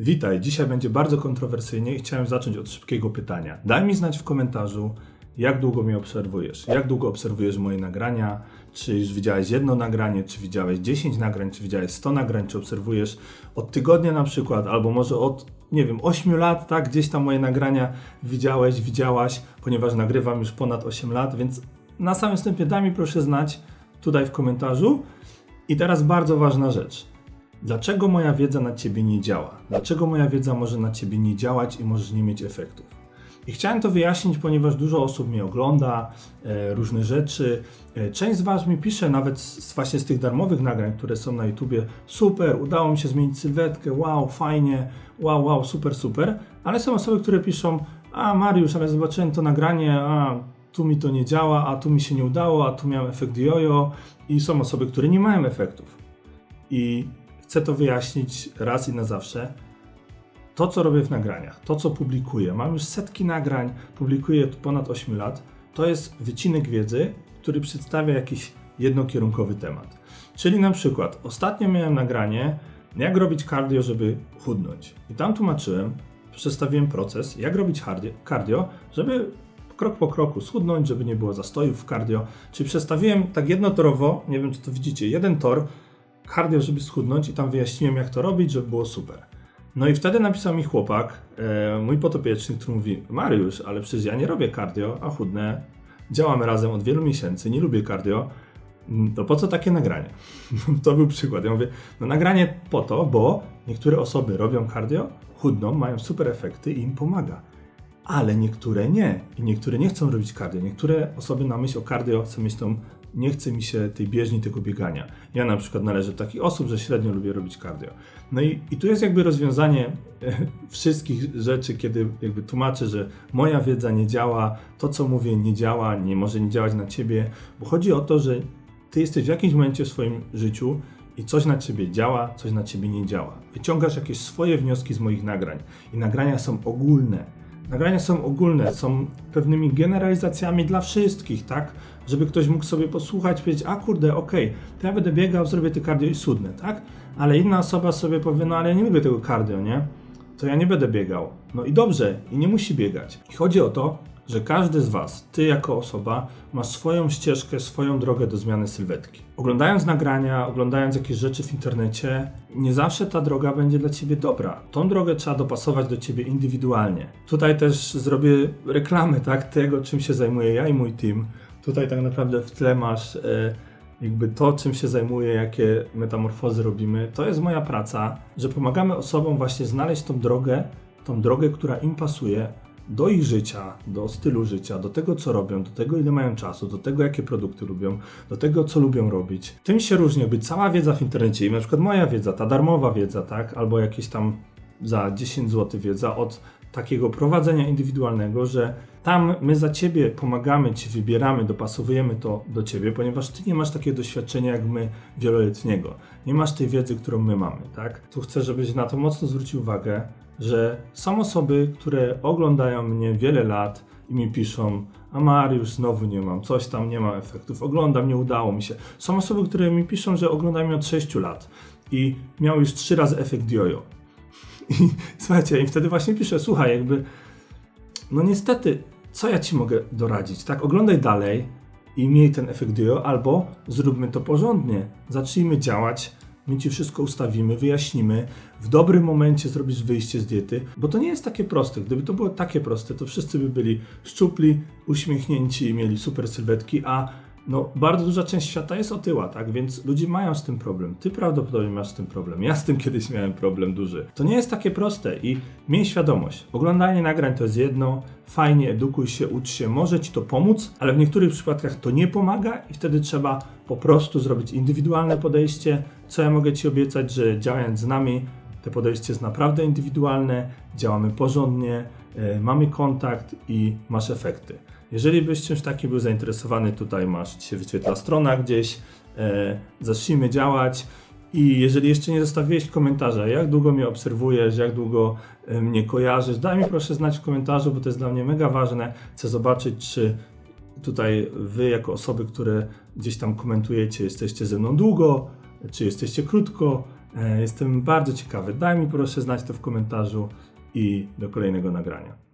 Witaj, dzisiaj będzie bardzo kontrowersyjnie i chciałem zacząć od szybkiego pytania. Daj mi znać w komentarzu, jak długo mnie obserwujesz, jak długo obserwujesz moje nagrania, czy już widziałeś jedno nagranie, czy widziałeś 10 nagrań, czy widziałeś 100 nagrań, czy obserwujesz od tygodnia na przykład, albo może od, nie wiem, 8 lat, tak, gdzieś tam moje nagrania widziałeś, widziałaś, ponieważ nagrywam już ponad 8 lat, więc na samym wstępie daj mi proszę znać tutaj w komentarzu. I teraz bardzo ważna rzecz. Dlaczego moja wiedza na ciebie nie działa? Dlaczego moja wiedza może na ciebie nie działać i możesz nie mieć efektów? I chciałem to wyjaśnić, ponieważ dużo osób mnie ogląda, e, różne rzeczy. E, część z Was mi pisze nawet z, właśnie z tych darmowych nagrań, które są na YouTubie. Super, udało mi się zmienić sylwetkę, wow, fajnie, wow, wow, super, super. Ale są osoby, które piszą, a Mariusz, ale zobaczyłem to nagranie, a tu mi to nie działa, a tu mi się nie udało, a tu miałem efekt jojo. I są osoby, które nie mają efektów. I chcę to wyjaśnić raz i na zawsze. To, co robię w nagraniach, to, co publikuję, mam już setki nagrań, publikuję ponad 8 lat, to jest wycinek wiedzy, który przedstawia jakiś jednokierunkowy temat. Czyli na przykład, ostatnio miałem nagranie, jak robić cardio, żeby chudnąć. I tam tłumaczyłem, przedstawiłem proces, jak robić cardio, żeby krok po kroku schudnąć, żeby nie było zastojów w cardio. Czyli przedstawiłem tak jednotorowo, nie wiem czy to widzicie, jeden tor, cardio, żeby schudnąć i tam wyjaśniłem jak to robić, żeby było super. No i wtedy napisał mi chłopak, e, mój potopieczny, który mówi Mariusz, ale przecież ja nie robię cardio, a chudnę. Działamy razem od wielu miesięcy, nie lubię cardio. Mm, to po co takie nagranie? to był przykład. Ja mówię, no nagranie po to, bo niektóre osoby robią cardio, chudną, mają super efekty i im pomaga. Ale niektóre nie. I niektóre nie chcą robić cardio. Niektóre osoby na myśl o cardio chcą mieć tą nie chce mi się tej bieżni, tego biegania. Ja na przykład należę do takich osób, że średnio lubię robić cardio. No i, i tu jest jakby rozwiązanie e, wszystkich rzeczy, kiedy jakby tłumaczę, że moja wiedza nie działa, to co mówię nie działa, nie może nie działać na ciebie, bo chodzi o to, że ty jesteś w jakimś momencie w swoim życiu i coś na ciebie działa, coś na ciebie nie działa. Wyciągasz jakieś swoje wnioski z moich nagrań i nagrania są ogólne Nagrania są ogólne, są pewnymi generalizacjami dla wszystkich, tak? Żeby ktoś mógł sobie posłuchać, powiedzieć, a kurde, okej, okay, to ja będę biegał, zrobię te cardio i sudnę, tak? Ale inna osoba sobie powie, no ale ja nie lubię tego cardio, nie? To ja nie będę biegał. No i dobrze, i nie musi biegać. I chodzi o to, że każdy z Was, Ty jako osoba, ma swoją ścieżkę, swoją drogę do zmiany sylwetki. Oglądając nagrania, oglądając jakieś rzeczy w internecie, nie zawsze ta droga będzie dla Ciebie dobra. Tą drogę trzeba dopasować do Ciebie indywidualnie. Tutaj też zrobię reklamę tak, tego, czym się zajmuję ja i mój team. Tutaj tak naprawdę w tle masz e, jakby to, czym się zajmuję, jakie metamorfozy robimy. To jest moja praca, że pomagamy osobom właśnie znaleźć tą drogę, tą drogę, która im pasuje, do ich życia, do stylu życia, do tego, co robią, do tego, ile mają czasu, do tego, jakie produkty lubią, do tego, co lubią robić. Tym się różni jakby cała wiedza w internecie i na przykład moja wiedza, ta darmowa wiedza, tak, albo jakieś tam za 10 zł wiedza od takiego prowadzenia indywidualnego, że tam my za ciebie pomagamy, ci wybieramy, dopasowujemy to do ciebie, ponieważ ty nie masz takiego doświadczenia jak my wieloletniego. Nie masz tej wiedzy, którą my mamy, tak? Tu chcę, żebyś na to mocno zwrócił uwagę, że są osoby, które oglądają mnie wiele lat i mi piszą, a Mariusz, znowu nie mam, coś tam, nie ma efektów, oglądam, nie udało mi się. Są osoby, które mi piszą, że oglądają mnie od 6 lat i miał już 3 razy efekt jojo. I słuchajcie, i wtedy właśnie piszę, słuchaj, jakby, no niestety, co ja ci mogę doradzić, tak? Oglądaj dalej i miej ten efekt jojo, albo zróbmy to porządnie. Zacznijmy działać My ci wszystko ustawimy, wyjaśnimy. W dobrym momencie zrobisz wyjście z diety, bo to nie jest takie proste. Gdyby to było takie proste, to wszyscy by byli szczupli, uśmiechnięci i mieli super sylwetki, a no, bardzo duża część świata jest otyła, tak? Więc ludzie mają z tym problem. Ty prawdopodobnie masz z tym problem. Ja z tym kiedyś miałem problem duży. To nie jest takie proste i miej świadomość. Oglądanie nagrań to jest jedno, fajnie, edukuj się, ucz się, może ci to pomóc, ale w niektórych przypadkach to nie pomaga i wtedy trzeba po prostu zrobić indywidualne podejście. Co ja mogę ci obiecać, że działając z nami, to podejście jest naprawdę indywidualne, działamy porządnie, yy, mamy kontakt i masz efekty. Jeżeli byś czymś takim był zainteresowany, tutaj masz, się wyświetla strona gdzieś, e, zacznijmy działać. I jeżeli jeszcze nie zostawiłeś komentarza, jak długo mnie obserwujesz, jak długo e, mnie kojarzysz, daj mi proszę znać w komentarzu, bo to jest dla mnie mega ważne. Chcę zobaczyć, czy tutaj wy, jako osoby, które gdzieś tam komentujecie, jesteście ze mną długo, czy jesteście krótko, E, Jestem bardzo ciekawy. Daj mi proszę znać to w komentarzu i do kolejnego nagrania.